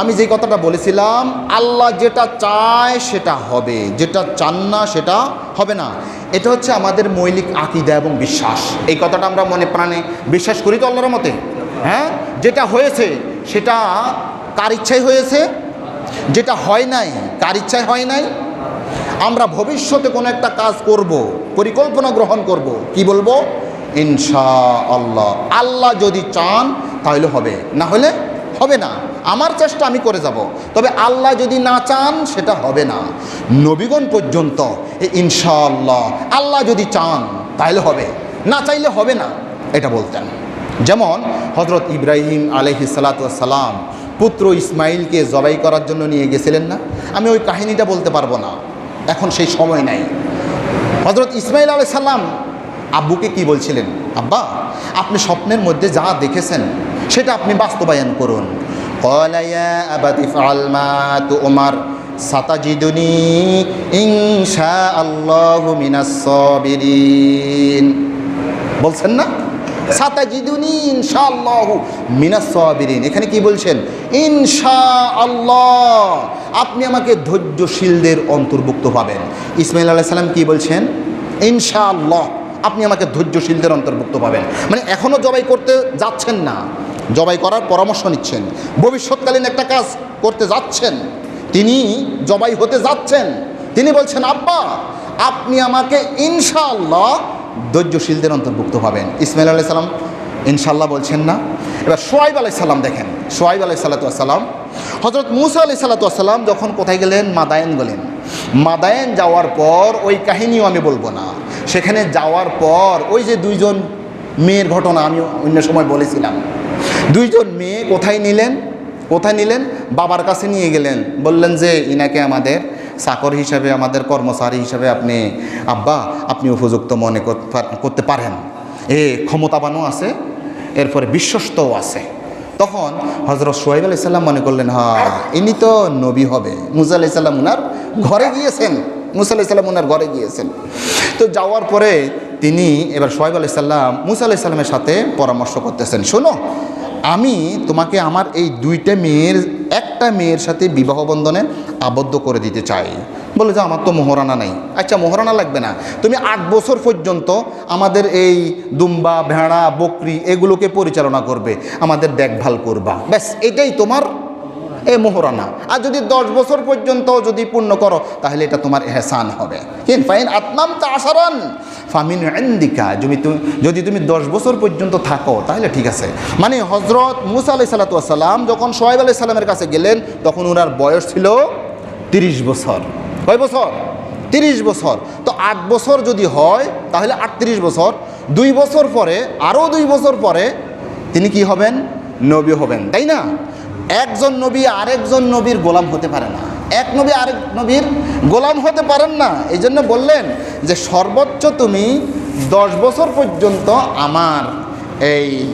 আমি যে কথাটা বলেছিলাম, আল্লাহ যেটা চায় সেটা হবে, যেটা চান না সেটা হবে না। এটা হচ্ছে আমাদের মৌলিক আকিদা এবং বিশ্বাস। এই কথাটা আমরা মনে প্রাণে বিশ্বাস করি তো আল্লাহর মতে হ্যাঁ? যেটা হয়েছে সেটা কার ইচ্ছাই হয়েছে? যেটা হয় নাই কার ইচ্ছায় হয় নাই? আমরা ভবিষ্যতে কোনো একটা কাজ করব, পরিকল্পনা গ্রহণ করব, কি বলব? ইনশা আল্লাহ আল্লাহ যদি চান তাহলে হবে, না হলে হবে না। আমার চেষ্টা আমি করে যাব। তবে আল্লাহ যদি না চান, সেটা হবে না। নবীগণ পর্যন্ত এই ইনশাআল্লাহ আল্লাহ যদি চান তাহলে হবে। না চাইলে হবে না, এটা বলতেন। যেমন হজরত ইব্রাহিম আলহি সালাতাম পুত্র ইসমাইলকে জবাই করার জন্য নিয়ে গেছিলেন না? আমি ওই কাহিনীটা বলতে পারব না। এখন সেই সময় নাই। হজরত ইসমাইল আলাই সাল্লাম আব্বুকে কি বলছিলেন? আব্বা, আপনি স্বপ্নের মধ্যে যা দেখেছেন সেটা আপনি বাস্তবায়ন করুন। কলাইয়া আবাদি ফালমা তু ওমার সাতাজিদুনি ইনশা আল্লাহ মিনাসবিরিন বলছেন না? সাতাজিদুনি ইনশাআল্লাহ মিনাসবিরিন এখানে কি বলছেন? ইনশা আল্লাহ আপনি আমাকে ধৈর্যশীলদের অন্তর্ভুক্ত পাবেন। ইসমাইল আলাইহিস সালাম কি বলছেন? ইনশাআল্লাহ, আপনি আমাকে ধৈর্যশীলদের অন্তর্ভুক্ত পাবেন। মানে এখনও জবাই করতে যাচ্ছেন না। জবাই করার পরামর্শ নিচ্ছেন। ভবিষ্যৎকালীন একটা কাজ করতে যাচ্ছেন। তিনি জবাই হতে যাচ্ছেন। তিনি বলছেন, আব্বা, আপনি আমাকে ইনশাআল্লাহ ধৈর্যশীলদের অন্তর্ভুক্ত হবেন। ইসমাইল আলাই সাল্লাম ইনশাল্লাহ বলছেন না। এবার সোয়াইব আলাই সাল্লাম দেখেন। সোয়াইব আলাই সাল্লাতাম হজরত মুসা আলাই সাল্লাতাম যখন কোথায় গেলেন? মাদায়েন গেলেন। মাদায়েন যাওয়ার পর ওই কাহিনীও আমি বলব না। সেখানে যাওয়ার পর ওই যে দুইজন মেয়ের ঘটনা আমি অন্য সময় বলেছিলাম। দুইজন মেয়ে কোথায় নিলেন? কোথায় নিলেন? বাবার কাছে নিয়ে গেলেন। বললেন যে, ইনাকে আমাদের চাকর হিসাবে, আমাদের কর্মচারী হিসাবে আপনি, আব্বা, আপনি উপযুক্ত মনে করতে পারেন। এ ক্ষমতাবানও আছে, এরপরে বিশ্বস্তও আছে। তখন হজরত সোহেব আলি সাল্লাম মনে করলেন হ্যাঁ ইনি তো নবী হবে। মুসা আলি সাল্লাম উনার ঘরে গিয়েছেন। মুসা আলি সাল্লাম উনার ঘরে গিয়েছেন। তো যাওয়ার পরে তিনি এবার সোহেব আলি সাল্লাম মুসা আলি সাল্লামের সাথে পরামর্শ করতেছেন। শোনো আমি তোমাকে আমার এই দুইটা মেয়ের, একটা মেয়ের সাথে বিবাহ বন্ধনে আবদ্ধ করে দিতে চাই। বলে যে আমার তো মোহরানা নেই। আচ্ছা মোহরানা লাগবে না। তুমি আট বছর পর্যন্ত আমাদের এই দুম্বা, ভেড়া, বকরি এগুলোকে পরিচালনা করবে। আমাদের দেখভাল করবা। ব্যাস, এটাই তোমার এ মোহরানা। আর যদি দশ বছর পর্যন্ত যদি পূর্ণ করো, তাহলে এটা তোমার এহসান হবে। ফাইন আত্মাম তা আসারান ফামিন এন্দিকা যদি তুমি যদি তুমি দশ বছর পর্যন্ত থাকো, তাহলে ঠিক আছে। মানে হজরত মুসা আলাই সাল্লাতাম যখন সোহেব আলাই সাল্লামের কাছে গেলেন, তখন ওনার বয়স ছিল তিরিশ বছর। কয় বছর? তিরিশ বছর। তো আট বছর যদি হয়, তাহলে আটত্রিশ বছর। দুই বছর পরে, আরও দুই বছর পরে তিনি কি হবেন? নবী হবেন। তাই না? একজন নবী আরেকজন নবীর গোলাম হতে পারে না। এক নবী আরেক নবীর গোলাম হতে পারেন না। এই জন্য বললেন যে সর্বোচ্চ তুমি দশ বছর পর্যন্ত আমার এই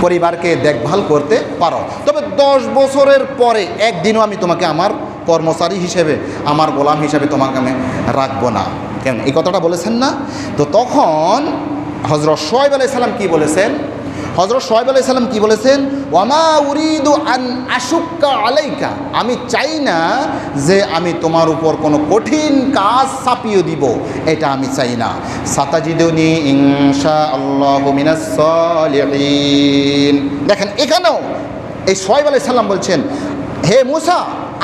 পরিবারকে দেখভাল করতে পারো। তবে দশ বছরের পরে একদিনও আমি তোমাকে আমার কর্মচারী হিসেবে, আমার গোলাম হিসেবে তোমাকে আমি রাখব না। কেন? এই কথাটা বলেছেন না? তো তখন হজরত সোহেব আলাই সাল্লাম কী বলেছেন? হজরত সোহেব আলাই সাল্লাম কী বলেছেন? ওয়ামা উরিদু আন আশুক্কা আলাইকা। আমি চাই না যে আমি তোমার উপর কোনো কঠিন কাজ চাপিয়ে দিব, এটা আমি চাই না। সাতাজিদুনি ইনশা আল্লাহ দেখেন, এখানেও এই সোহেব আলাই সাল্লাম বলছেন, হে মুসা,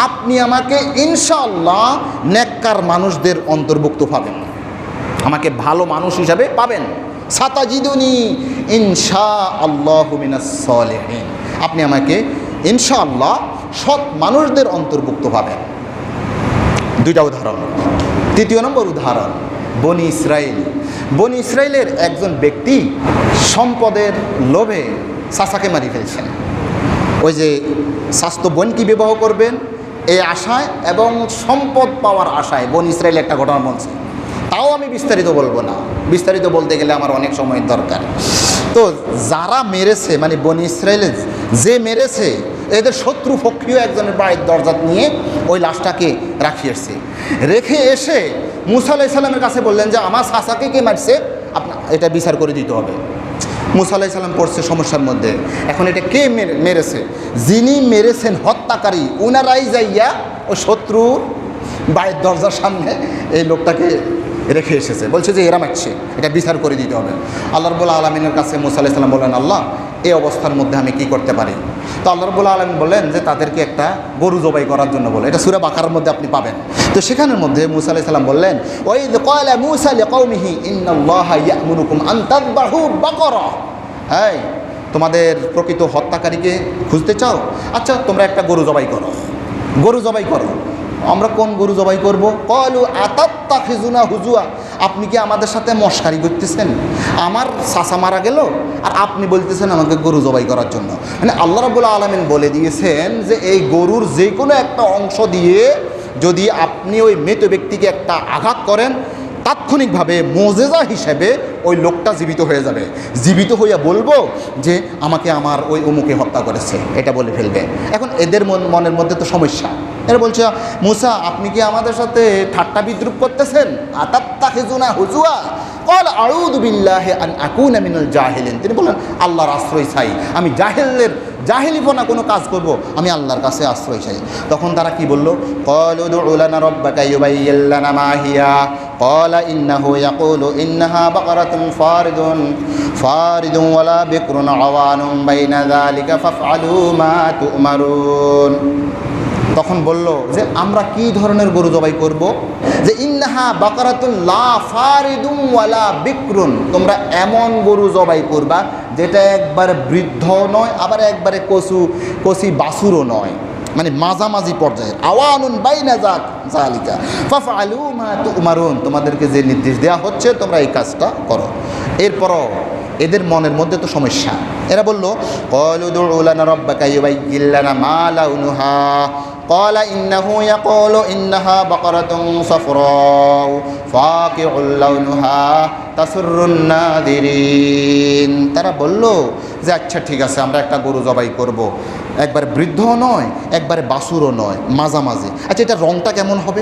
আপনি আমাকে ইনশাআল্লাহ নেককার মানুষদের অন্তর্ভুক্ত পাবেন। আমাকে ভালো মানুষ হিসাবে পাবেন। সাতাজিদুনি ইনশা আল্লাহ মিনাসলিহীন আপনি আমাকে ইনশাআল্লাহ সৎ মানুষদের অন্তর্ভুক্ত পাবেন দুইটা উদাহরণ। তৃতীয় নম্বর উদাহরণ, বনি ইসরায়েল বনি ইসরায়েলের একজন ব্যক্তি সম্পদের লোভে সাসাকে মারি ফেলছেন। ওই যে স্বাস্থ্য বোনকে বিবাহ করবেন, এই আশায় এবং সম্পদ পাওয়ার আশায় বন ইসরায়েল একটা ঘটনা বলছে। তাও আমি বিস্তারিত বলব না। বিস্তারিত বলতে গেলে আমার অনেক সময় দরকার। তো যারা মেরেছে মানে বন ইসরায়েলের যে মেরেছে, এদের শত্রু পক্ষীয় একজনের বাড়ির দরজা নিয়ে ওই লাশটাকে রাখিয়েছে রেখে এসে মুসা আলাহ সাল্লামের কাছে বললেন যে, আমার শাসাকে কে মারছে? আপনার এটা বিচার করে দিতে হবে। মুসা আলাহি সাল্লাম পড়ছে সমস্যার মধ্যে। এখন এটা কে মেরে- মেরেছে? যিনি মেরেছেন হত্যাকারী, উনারাই যাইয়া ও শত্রুর বাইরের দরজার সামনে এই লোকটাকে রেখে এসেছে। বলছে যে, এরা মারছে। এটা বিচার করে দিতে হবে। আল্লাহ রবুল্লা আলমিনের কাছে মুসা সাল্লাম বললেন, আল্লাহ, এই অবস্থার মধ্যে আমি কি করতে পারি? তো আল্লাহ রবুল্লা আলমিন বললেন যে, তাদেরকে একটা গরু জবাই করার জন্য বলে। এটা সুরা বাকার মধ্যে আপনি পাবেন। তো সেখানের মধ্যে মুসা আলাহি বললেন ওই বাকরা। হ্যাঁ তোমাদের প্রকৃত হত্যাকারীকে খুঁজতে চাও? আচ্ছা তোমরা একটা গরু জবাই করো। গরু জবাই করো। আমরা কোন গরু জবাই করব? কলু আতাত্তা খিজুনা হুজুয়া। আপনি কি আমাদের সাথে মশকারি করতেছেন? আমার চাষা মারা গেল আর আপনি বলতেছেন আমাকে গরু জবাই করার জন্য। মানে আল্লাহ রাবুল্লাহ আলমিন বলে দিয়েছেন যে এই গরুর যে কোনো একটা অংশ দিয়ে যদি আপনি ওই মৃত ব্যক্তিকে একটা আঘাত করেন, তাৎক্ষণিকভাবে মোজেজা হিসেবে ওই লোকটা জীবিত হয়ে যাবে। জীবিত হইয়া বলব যে আমাকে আমার ওই অমুকে হত্যা করেছে। এটা বলে ফেলবে। এখন এদের মন মনের মধ্যে তো সমস্যা। এরা বলছে, মুসা, আপনি কি আমাদের সাথে ঠাট্টা বিদ্রুপ করতেছেন? আতাত্তা খেজুনা হুজুয়া। কল আউদ বিল্লাহে আন আকুন আমিনুল জাহেলেন। তিনি বললেন, আল্লাহর আশ্রয় চাই। আমি জাহেলের, জাহেলিপনা কোনো কাজ করব, আমি আল্লাহর কাছে আশ্রয় চাই। তখন তারা কি বলল কলানা রব্বাকা ইউবাইয়াল্লানা মাহিয়া ক্বালা ইন্নাহু ইয়াকুলু ইন্নাহা বাকরাতুন ফারিদুন। ফারিদুন ওয়ালা বিকরুন আওয়ানুম বাইনা যালিকা ফাফআলু মা তু'মারুন। তখন বলল যে, আমরা কি ধরনের গরু জবাই করব? যে, ইন্নাহা বাকারাতুন লা ফারিদুম ওয়ালা বিক্রুন। তোমরা এমন গরু জবাই করবা যেটা একবারে বৃদ্ধ নয়, আবার একবারে কচু, কচি বাসুরও নয়। মানে মাঝামাঝি পর্যায়ের আওয়ানুন বাইনা যাক জালিকা ফাফআলু মা তুমারুন। তোমাদেরকে যে নির্দেশ দেওয়া হচ্ছে, তোমরা এই কাজটা করো। এরপরও এদের মনের মধ্যে তো সমস্যা এরা বলল কলু দুলানা রব্বাকা ইউবাইয়িল্লানা মা লাউনুহা قال إنه يقول إنها بقرة صفراء فاقع لونها تسر الناذرين তারা বলল যে আচ্ছা ঠিক আছে আমরা একটা গরু জবাই করব। একবার বৃদ্ধও নয় একবারে বাসুরও নয় মাঝামাঝি আচ্ছা এটা রংটা কেমন হবে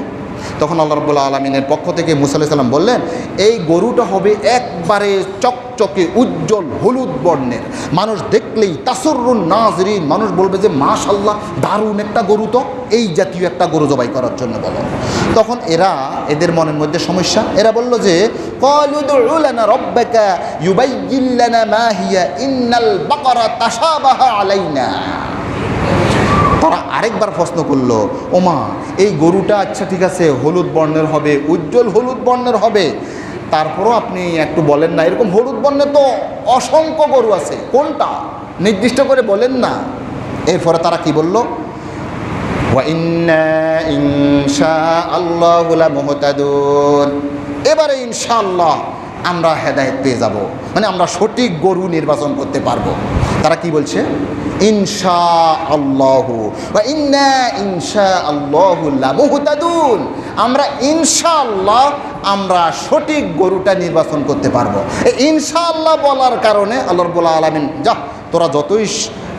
তখন আল্লাহ রবুল্লা আলমিনের পক্ষ থেকে মুসা আলাইহিস সাল্লাম বললেন, এই গরুটা হবে একবারে চকচকে, উজ্জ্বল, হলুদ বর্ণের। মানুষ দেখলেই তাসরুন নাজরিন। মানুষ বলবে যে মাশাল্লাহ দারুণ একটা গরু তো। এই জাতীয় একটা গরু জবাই করার জন্য বলো। তখন এরা, এদের মনের মধ্যে সমস্যা। এরা বলল যে ইন্নাল বাকারা তাশাবাহা আলাইনা। তারা আরেকবার প্রশ্ন করল, ওমা, এই গরুটা আচ্ছা ঠিক আছে, হলুদ বর্ণের হবে, উজ্জ্বল হলুদ বর্ণের হবে। তারপরও আপনি একটু বলেন না, এরকম হলুদ বর্ণের তো অসংখ্য গরু আছে, কোনটা? নির্দিষ্ট করে বলেন না। এরপরে তারা কি বলল? এবারে ইনশাআল্লাহ আমরা হেদায়েত পেয়ে যাব। মানে আমরা সঠিক গরু নির্বাচন করতে পারব। তারা কি বলছে? ইনশা আল্লাহ বা ইন্না ইনশা মুহতাদুন আমরা ইনশাআল্লাহ আমরা সঠিক গরুটা নির্বাচন করতে পারব। এই ইনশাআল্লাহ বলার কারণে আল্লাহ রবুল্লা আলমিন, যা, তোরা যতই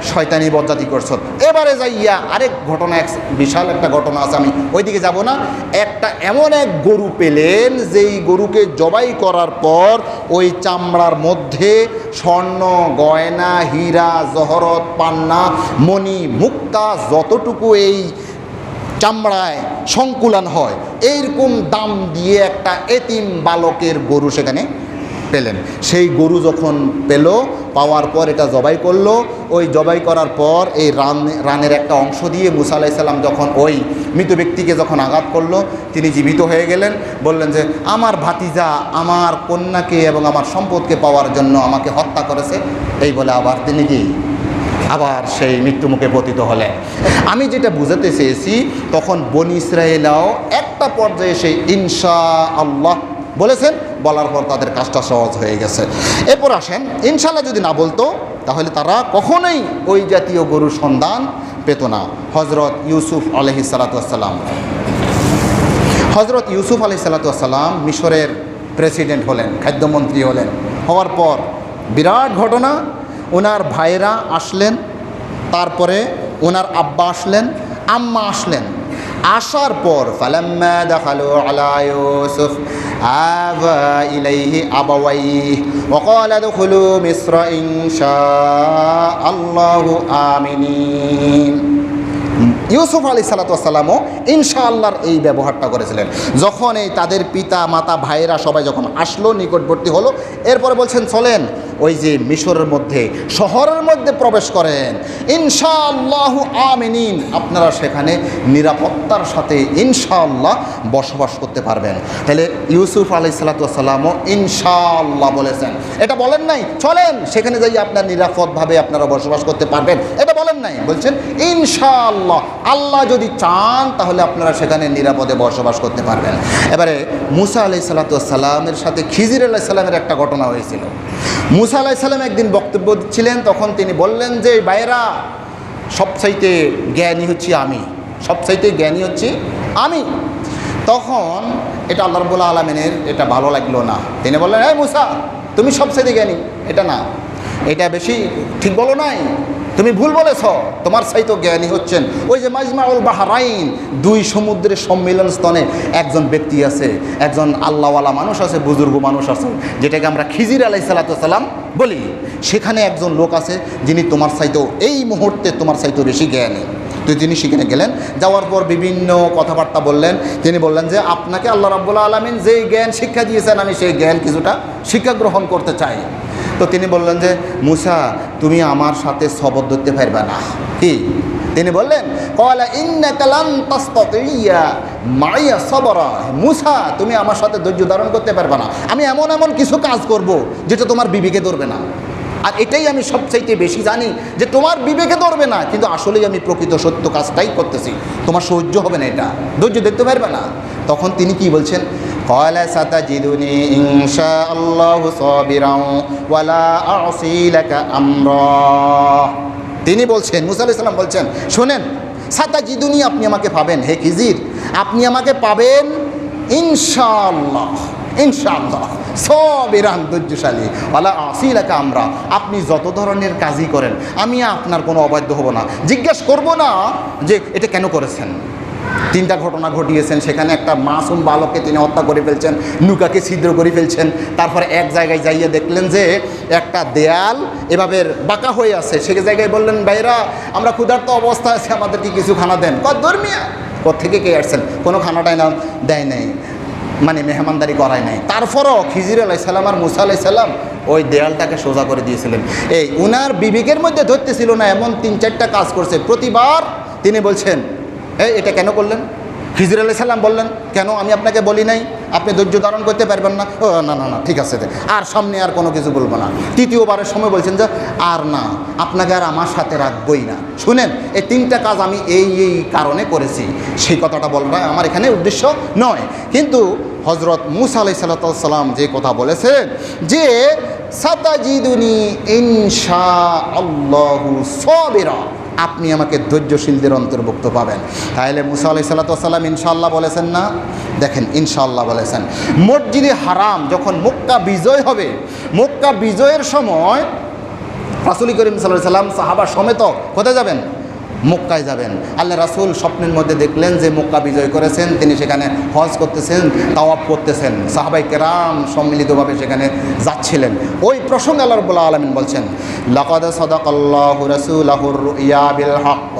শয়তানি বজ্জাতি করছ। এবারে যাইয়া আরেক ঘটনা, এক বিশাল একটা ঘটনা আছে, আমি ওইদিকে যাব না। একটা এমন এক গরু পেলেন, যেই গরুকে জবাই করার পর ওই চামড়ার মধ্যে স্বর্ণ, গয়না, হীরা, জহরত, পান্না, মণি, মুক্তা যতটুকু এই চামড়ায় সংকুলান হয়, এইরকম দাম দিয়ে একটা এতিম বালকের গরু সেখানে পেলেন। সেই গরু যখন পেল, পাওয়ার পর এটা জবাই করল। ওই জবাই করার পর এই রান, রানের একটা অংশ দিয়ে মুসা আলাইসাল্লাম যখন ওই মৃত ব্যক্তিকে যখন আঘাত করল, তিনি জীবিত হয়ে গেলেন। বললেন যে, আমার ভাতিজা আমার কন্যাকে এবং আমার সম্পদকে পাওয়ার জন্য আমাকে হত্যা করেছে। এই বলে আবার তিনি কি? আবার সেই মৃত্যুমুখে পতিত হলেন। আমি যেটা বুঝাতে চেয়েছি, তখন বনি ইসরায়েলাও একটা পর্যায়ে সেই ইনশা আল্লাহ বলেছেন বলার পর তাদের কাজটা সহজ হয়ে গেছে। এরপর আসেন ইনশাল্লাহ যদি না বলতো, তাহলে তারা কখনোই ওই জাতীয় গরুর সন্ধান পেত না। হজরত ইউসুফ আলহি সালাতাম হজরত ইউসুফ আলহি সালাতাম মিশরের প্রেসিডেন্ট হলেন, খাদ্যমন্ত্রী হলেন। হওয়ার পর বিরাট ঘটনা ওনার ভাইরা আসলেন, তারপরে ওনার আব্বা আসলেন, আম্মা আসলেন। আসার পর, ফালাম্মা দাখালু আলা ইউসুফ, আবা ইলাইহি আবাওয়াইহি, ওয়া ক্বালা দুখুলু মিসর ইনশাআল্লাহু আমিনিন। ইউসুফ আলী সালাতামও ইনশাআল্লাহর এই ব্যবহারটা করেছিলেন। যখন এই তাদের পিতা, মাতা, ভাইয়েরা সবাই যখন আসলো, নিকটবর্তী হলো, এরপরে বলছেন, চলেন ওই যে মিশরের মধ্যে, শহরের মধ্যে প্রবেশ করেন। ইনশাআল্লাহ আমিনিন। আপনারা সেখানে নিরাপত্তার সাথে ইনশাআল্লাহ বসবাস করতে পারবেন। তাহলে ইউসুফ আলি সালাতামও ইনশাআল্লাহ বলেছেন। এটা বলেন নাই, চলেন, সেখানে যাই আপনার নিরাপদভাবে আপনারা বসবাস করতে পারবেন। এটা বলেন নাই, বলছেন ইনশাআল্লাহ, আল্লাহ যদি চান, তাহলে আপনারা সেখানে নিরাপদে বসবাস করতে পারবেন। এবারে মুসা আলাই সালাতামের সাথে খিজির আলাহ সাল্লামের একটা ঘটনা হয়েছিল। মুসা আলাহ সাল্লাম একদিন বক্তব্য দিচ্ছিলেন, তখন তিনি বললেন যে বাইরা সবচাইতে জ্ঞানী হচ্ছি আমি। সবচাইতে জ্ঞানী হচ্ছি আমি। তখন এটা আল্লাহ রবুল্লা আলমিনের এটা ভালো লাগল না। তিনি বললেন হ্যাঁ মুসা, তুমি সবচাইতে জ্ঞানী। এটা না। এটা বেশি ঠিক বলো নাই। তুমি ভুল বলেছ। তোমার সাইতো জ্ঞানী হচ্ছেন। ওই যে মাজমাউল বাহারাইন, দুই সমুদ্রের সম্মিলন স্তনে একজন ব্যক্তি আছে, একজন আল্লাহওয়ালা মানুষ আছে, বুজুর্গ মানুষ আছে, যেটাকে আমরা খিজির আলাই সালাতাম বলি। সেখানে একজন লোক আছে, যিনি তোমার সাইতো এই মুহূর্তে তোমার সাইতো বেশি জ্ঞানী। তো তিনি সেখানে গেলেন। যাওয়ার পর বিভিন্ন কথাবার্তা বললেন। তিনি বললেন যে, আপনাকে আল্লাহ রাবুল্লাহ আলমিন যেই জ্ঞান শিক্ষা দিয়েছেন, আমি সেই জ্ঞান কিছুটা শিক্ষা গ্রহণ করতে চাই। তো তিনি বললেন যে, মুসা, তুমি আমার সাথে শপথ ধরতে পারবে না। কি? তিনি বললেন কয়লা তাস্তিয়া মাইয়া সবরা। মুসা, তুমি আমার সাথে ধৈর্য ধারণ করতে পারবে না। আমি এমন এমন কিছু কাজ করব যেটা তোমার বিবেকে ধরবে না। আর এটাই আমি সবচাইতে বেশি জানি যে তোমার বিবেকে ধরবে না, কিন্তু আসলেই আমি প্রকৃত সত্য কাজটাই করতেছি। তোমার সহ্য হবে না এটা। ধৈর্য দেখতে পারবে না। তখন তিনি কি বলছেন? কয়লা সাতা জিদুনি ইংসা আল্লাহ তিনি বলছেন মুসাল ইসলাম বলছেন, শোনেন সাতা জিদুনি আপনি আমাকে পাবেন, হে কিজির আপনি আমাকে পাবেন ইনশাল্লাহ ইনশাআল্লাহ, সব এরান ধৈর্যশালী। ওলা আসিলাকা আমরা, আপনি যত ধরনের কাজই করেন, আমি আপনার কোনো অবাধ্য হব না। জিজ্ঞেস করব না যে এটা কেন করেছেন? তিনটা ঘটনা ঘটিয়েছেন, সেখানে একটা মাসুম বালককে তিনি হত্যা করে ফেলছেন, নুকাকে ছিদ্র করে ফেলছেন। তারপরে এক জায়গায় যাইয়ে দেখলেন যে একটা দেয়াল এভাবে বাঁকা হয়ে আছে। সে জায়গায় বললেন ভাইরা আমরা ক্ষুধার্ত অবস্থা আছে, আমাদেরকে কিছু খানা দেন। কত ধর্মিয়া থেকে কে আসছেন? কোনো খানাটাই না, দেয় নাই। মানে মেহমানদারি করায় নাই। তারপরও খিজির আলাই সালাম আর মুসা আলাই সালাম ওই দেয়ালটাকে সোজা করে দিয়েছিলেন। এই উনার বিবেকের মধ্যে ধরতেছিল না, এমন তিন চারটা কাজ করছে। প্রতিবার তিনি বলছেন, এই, এটা কেন করলেন? খিজির আলাই সাল্লাম বললেন, কেন আমি আপনাকে বলি নাই? আপনি ধৈর্য ধারণ করতে পারবেন না? ও, না না না, ঠিক আছে আর সামনে আর কোনো কিছু বলব না। তৃতীয়বারের সময় বলছেন যে, আর না, আপনাকে আর আমার সাথে রাখবই না। শুনেন, এই তিনটা কাজ আমি এই এই কারণে করেছি। সেই কথাটা বলবা আমার এখানে উদ্দেশ্য নয়। কিন্তু হজরত মুসা আলাই সাল্লাম যে কথা বলেছেন যে, সাতাজিদুনি ইনশা আল্লাহু সবেরা। আপনি আমাকে ধৈর্যশীলদের অন্তর্ভুক্ত পাবেন। তাহলে মুসা আলাই সাল্লাতাম ইনশাল্লাহ বলেছেন না? দেখেন ইনশাল্লাহ বলেছেন। মসজিদে হারাম যখন মক্কা বিজয় হবে, মক্কা বিজয়ের সময় রাসুল করিম সাল্লাহ সাল্লাম সাহাবা সমেত কোথায় যাবেন? মক্কায় যাবেন। আল্লাহ রাসুল স্বপ্নের মধ্যে দেখলেন যে মক্কা বিজয় করেছেন, তিনি সেখানে হজ করতেছেন তাওয়াপ করতেছেন। সাহাবাই কেরাম সম্মিলিতভাবে সেখানে যাচ্ছিলেন। ওই প্রসঙ্গে আল্লাহ রবুল্লাহ আলমিন বলছেন, লাকাদ সদাকাল্লাহ রুইয়া বিল হক,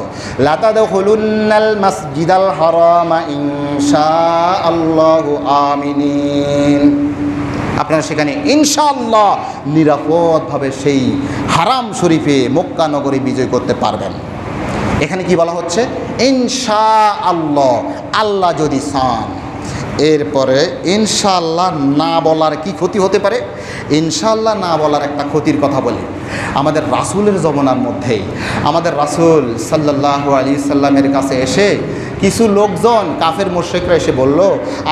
লাতাদখুলুন্নাল মাসজিদাল হারামা ইনশাআল্লাহু আমিনিন। আপনারা সেখানে ইনশাআল্লাহ নিরাপদভাবে সেই হারাম শরীফে মক্কা নগরী বিজয় করতে পারবেন। এখানে কি বলা হচ্ছে? ইনশা আল্লাহ আল্লাহ যদি চান। এরপরে ইনশাআল্লাহ না বলার কি ক্ষতি হতে পারে? ইনশাআল্লাহ না বলার একটা ক্ষতির কথা বলি। আমাদের রাসুলের জমানার মধ্যেই, আমাদের রাসুল সাল্লাহ আলী সাল্লামের কাছে এসে কিছু লোকজন, কাফের মোশেকরা এসে বলল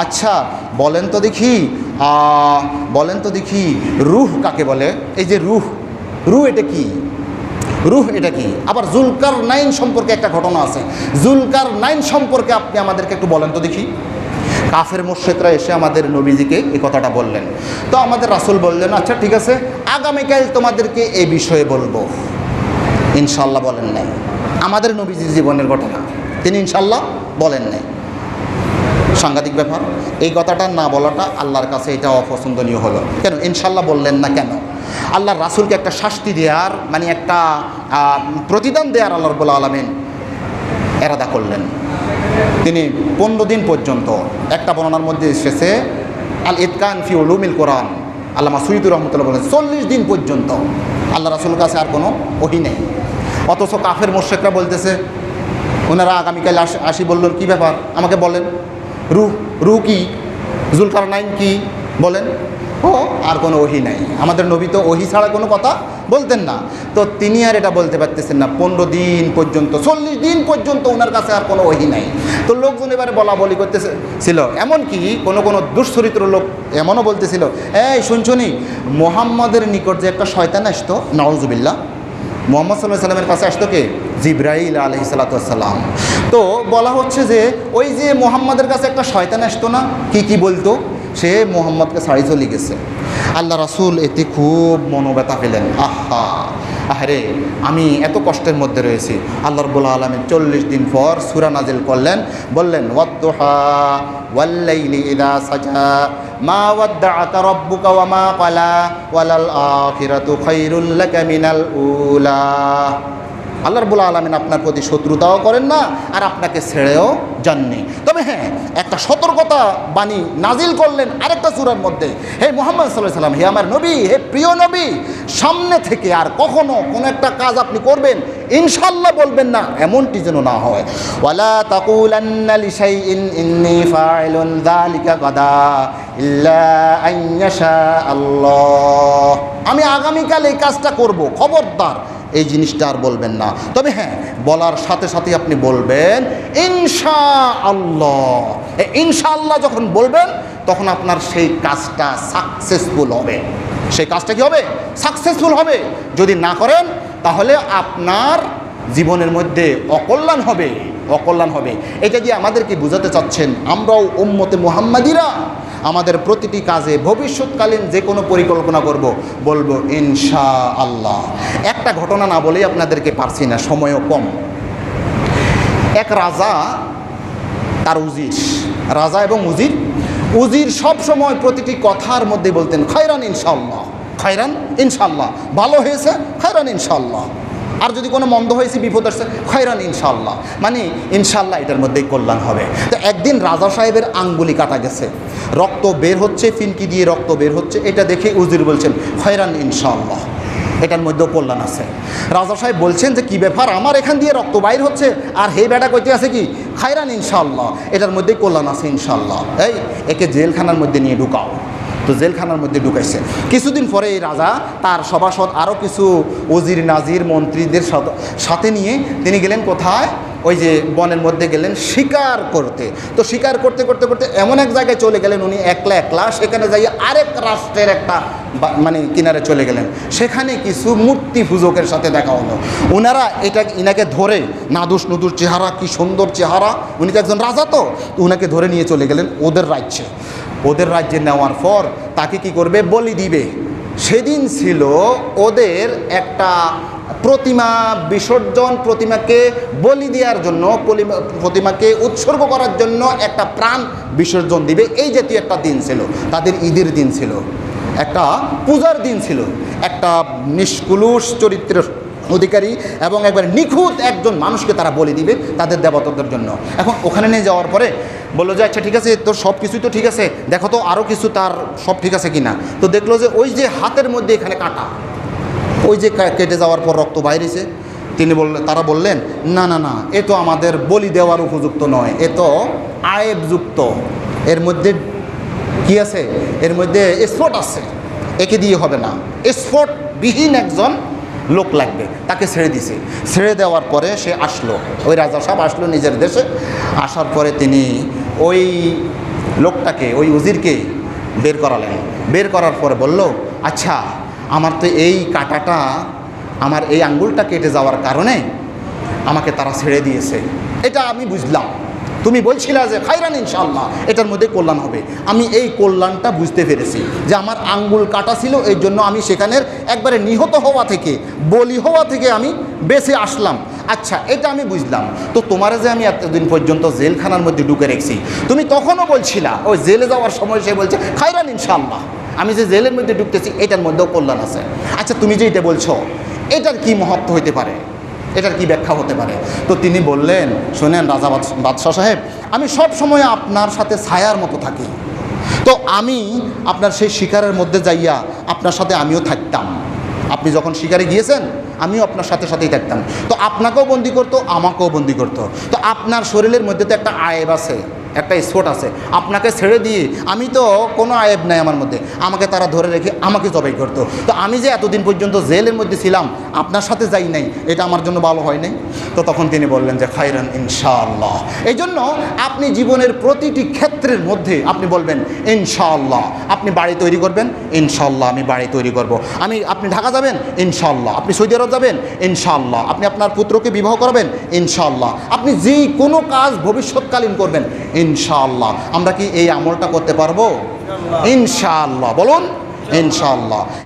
আচ্ছা বলেন তো দেখি বলেন তো দেখি, রুহ কাকে বলে? এই যে রুহ রুহ এটা কি? রুহ এটা কি? আবার জুলকার নাইন সম্পর্কে একটা ঘটনা আছে। জুলকার নাইন সম্পর্কে আপনি আমাদেরকে একটু বলেন তো দেখি। কাফের মোর্শেকরা এসে আমাদের নবীজিকে এই কথাটা বললেন। তো আমাদের রাসুল বললেন আচ্ছা ঠিক আছে, আগামীকাল তোমাদেরকে এই বিষয়ে বলব। ইনশাল্লাহ বলেন নাই। আমাদের নবীজি জীবনের ঘটনা। তিনি ইনশাল্লাহ বলেন নাই। সাংঘাতিক ব্যাপার। এই কথাটা না বলাটা আল্লাহর কাছে এটা অপছন্দনীয় হলো। কেন? ইনশাল্লাহ বললেন না কেন? আল্লাহর রাসুলকে একটা শাস্তি দেওয়ার মানে একটা প্রতিদান দেওয়ার আল্লাহ রবুল্লা আলমিন এরাদা করলেন। তিনি পনেরো দিন পর্যন্ত, একটা বর্ণনার মধ্যে এসেছে আল ইদকান ফি উলুমিল কোরআন। আল্লামা সুইদুর রহমতুল্লাহ বলেন, চল্লিশ দিন পর্যন্ত আল্লাহ রাসুলের কাছে আর কোনো ওহি নেই। অথচ কাফের মোর্শেকরা বলতেছে, ওনারা আগামীকাল আস- আসি বললেন কী ব্যাপার? আমাকে বলেন রু রু কি? জুলকার নাইন কি? বলেন ও, আর কোনো ওহি নাই। আমাদের নবী তো ওহি ছাড়া কোনো কথা বলতেন না। তো তিনি আর এটা বলতে পারতেছেন না, পনেরো দিন পর্যন্ত, চল্লিশ দিন পর্যন্ত ওনার কাছে আর কোনো ওহি নাই। তো লোকজন এবারে বলা বলি করতেছে ছিল। এমনকি কোনো কোনো দুশ্চরিত্র লোক এমনও বলতেছিল, এই, শুনছনি, মোহাম্মদের নিকট যে একটা শয়তান আসতো নওয়াজুবিল্লা মোহাম্মদ সাল্লাহ সাল্লামের কাছে আসতো কে? জিব্রাইল আলহি সাল্লাতাম তো বলা হচ্ছে যে, ওই যে মোহাম্মদের কাছে একটা শয়তান আসতো না, কি কি বলতো? সে মোহাম্মদকে সাড়ি চলে গেছে। আল্লাহ রাসুল এতে খুব মনোব্যথা পেলেন। আহা, আহারে, আমি এত কষ্টের মধ্যে রয়েছি। আল্লাহ রবুল্লা আলমের চল্লিশ দিন পর সুরা নাজিল করলেন, বললেন, ওয়াদ্দোহা ওয়াল্লাইলি সাজা, মা মা উলা। আল্লাহ রবুল আলমিন আপনার প্রতি শত্রুতাও করেন না, আর আপনাকে ছেড়েও যাননি তবে হ্যাঁ একটা সতর্কতা বাণী নাজিল করলেন আরেকটা সুরার মধ্যে। হে মোহাম্মদ সাল্লাহ সাল্লাম হে আমার নবী, হে প্রিয় নবী, সামনে থেকে আর কখনো কোনো একটা কাজ আপনি করবেন ইনশাল্লাহ বলবেন না, এমনটি যেন না হয়। গাদা আল্লাহ। আমি আগামীকাল এই কাজটা করব, খবরদার, এই জিনিসটা আর বলবেন না। তবে হ্যাঁ বলার সাথে সাথে আপনি বলবেন, ইনশা আল্লাহ ইনশা আল্লাহ যখন বলবেন, তখন আপনার সেই কাজটা সাকসেসফুল হবে। সেই কাজটা কি হবে? সাকসেসফুল হবে। যদি না করেন, তাহলে আপনার জীবনের মধ্যে অকল্যাণ হবে অকল্যাণ হবে। এটা দিয়ে আমাদেরকে বোঝাতে চাচ্ছেন, আমরাও উম্মতে মুহাম্মাদিরা আমাদের প্রতিটি কাজে ভবিষ্যৎকালীন যে কোনো পরিকল্পনা করব, বলব ইনশা আল্লাহ একটা ঘটনা না বলেই আপনাদেরকে পারছি না, সময়ও কম। এক রাজা তার উজির, রাজা এবং উজির। উজির সব সময় প্রতিটি কথার মধ্যে বলতেন, খয়রান ইনশাল্লাহ খয়রান ইনশাল্লাহ ভালো হয়েছে, খয়রান ইনশাল্লাহ আর যদি কোনো মন্দ হয়েছে, বিপদ আসছে, খয়রান ইনশাল্লাহ মানে ইনশাল্লাহ এটার মধ্যেই কল্যাণ হবে। তো একদিন রাজা সাহেবের আঙ্গুলি কাটা গেছে। রক্ত বের হচ্ছে, ফিনকি দিয়ে রক্ত বের হচ্ছে। এটা দেখে উজির বলছেন, খয়রান ইনশাল্লাহ এটার মধ্যেও কল্যাণ আছে। রাজা সাহেব বলছেন যে, কি ব্যাপার? আমার এখান দিয়ে রক্ত বাইর হচ্ছে? আর হে বেটা কইতে আছে কি? খাইরান ইনশাল্লাহ এটার মধ্যেই কল্যাণ আছে ইনশাল্লাহ এই, একে জেলখানার মধ্যে নিয়ে ঢুকাও। তো জেলখানার মধ্যে ঢুকাইছে। কিছুদিন পরে এই রাজা তার সভাসদ আরও কিছু ওজির নাজির মন্ত্রীদের সাথে নিয়ে তিনি গেলেন কোথায়? ওই যে বনের মধ্যে গেলেন শিকার করতে। তো শিকার করতে করতে করতে এমন এক জায়গায় চলে গেলেন উনি একলা একলা। সেখানে যাই আরেক রাষ্ট্রের একটা মানে কিনারে চলে গেলেন। সেখানে কিছু মূর্তি পূজকের সাথে দেখা হলো। ওনারা এটা ইনাকে ধরে, নাদুস নুদুর চেহারা, কি সুন্দর চেহারা। উনি তো একজন রাজা তো তো উনাকে ধরে নিয়ে চলে গেলেন ওদের রাজ্যে। ওদের রাজ্যে নেওয়ার পর তাকে কি করবে? বলি দিবে। সেদিন ছিল ওদের একটা প্রতিমা বিসর্জন, প্রতিমাকে বলি দেওয়ার জন্য প্রতিমাকে উৎসর্গ করার জন্য একটা প্রাণ বিসর্জন দিবে। এই জাতীয় একটা দিন ছিল। তাদের ঈদের দিন ছিল। একটা পূজার দিন ছিল। একটা নিষ্কুলুষ চরিত্রের অধিকারী এবং একবার নিখুঁত একজন মানুষকে তারা বলি দিবে তাদের দেবতাদের জন্য। এখন ওখানে নিয়ে যাওয়ার পরে বলল যে আচ্ছা ঠিক আছে, তোর সব কিছুই তো ঠিক আছে। দেখো তো আরও কিছু, তার সব ঠিক আছে কিনা? তো দেখল যে, ওই যে হাতের মধ্যে এখানে কাটা ওই যে কেটে যাওয়ার পর রক্ত বাইরেছে, তিনি বললেন তারা বললেন, না না না, এ তো আমাদের বলি দেওয়ার উপযুক্ত নয়, এ তো আয়েবযুক্ত। এর মধ্যে কি আছে? এর মধ্যে স্পট আছে, একে দিয়ে হবে না। স্পটবিহীন একজন লোক লাগবে, তাকে ছেড়ে দিছে। ছেড়ে দেওয়ার পরে সে আসলো। ওই রাজা সাহেব আসলো নিজের দেশে। আসার পরে তিনি ওই লোকটাকে, ওই উজিরকে বের করালেন। বের করার পরে বলল আচ্ছা আমার তো এই কাটাটা, আমার এই আঙ্গুলটা কেটে যাওয়ার কারণে আমাকে তারা ছেড়ে দিয়েছে। এটা আমি বুঝলাম। তুমি বলছিলে যে খাইরান ইনশাল্লাহ এটার মধ্যে কল্যাণ হবে। আমি এই কল্যাণটা বুঝতে পেরেছি যে, আমার আঙ্গুল কাটা ছিল, এই জন্য আমি সেখানের একবারে নিহত হওয়া থেকে, বলি হওয়া থেকে আমি বেঁচে আসলাম। আচ্ছা এটা আমি বুঝলাম। তো তোমার যে আমি এতদিন পর্যন্ত জেলখানার মধ্যে ঢুকে রেখেছি, তুমি তখনও বলছিলা ওই জেলে যাওয়ার সময় সে বলছে খাইরান ইনশাল্লাহ আমি যে জেলের মধ্যে ঢুকতেছি, এটার মধ্যেও কল্যাণ আছে। আচ্ছা তুমি যে এটা বলছো, এটার কি মহত্ব হইতে পারে? এটার কি ব্যাখ্যা হতে পারে? তো তিনি বললেন, শোনেন রাজা বাদশ- বাদশাহ সাহেব, আমি সব সময় আপনার সাথে ছায়ার মতো থাকি। তো আমি আপনার সেই শিকারের মধ্যে যাইয়া আপনার সাথে আমিও থাকতাম। আপনি যখন শিকারে গিয়েছেন, আমিও আপনার সাথে সাথেই থাকতাম। তো আপনাকেও বন্দি করতো, আমাকেও বন্দি করতো। তো আপনার শরীরের মধ্যে তো একটা আয়েব আছে। একটা স্পট আছে। আপনাকে ছেড়ে দিয়ে আমি তো কোনো আয়েব নাই আমার মধ্যে। আমাকে তারা ধরে রেখে আমাকে জবাই করতো। তো আমি যে এতদিন পর্যন্ত জেলের মধ্যে ছিলাম, আপনার সাথে যাই নাই, এটা আমার জন্য ভালো হয় নাই? তো তখন তিনি বললেন যে খাইরান ইনশাআল্লাহ। এই জন্য আপনি জীবনের প্রতিটি ক্ষেত্রের মধ্যে আপনি বলবেন, ইনশাআল্লাহ। আপনি বাড়ি তৈরি করবেন, ইনশাআল্লাহ, আমি বাড়ি তৈরি করব। আমি, আপনি ঢাকা যাবেন, ইনশাআল্লাহ। আপনি সৌদি আরব যাবেন, ইনশাআল্লাহ। আপনি আপনার পুত্রকে বিবাহ করবেন, ইনশাআল্লাহ। আপনি যেই কোনো কাজ ভবিষ্যৎকালীন করবেন ইনশাআল্লাহ। আমরা কি এই আমলটা করতে পারব? ইনশাআল্লাহ। বলুন ইনশাআল্লাহ।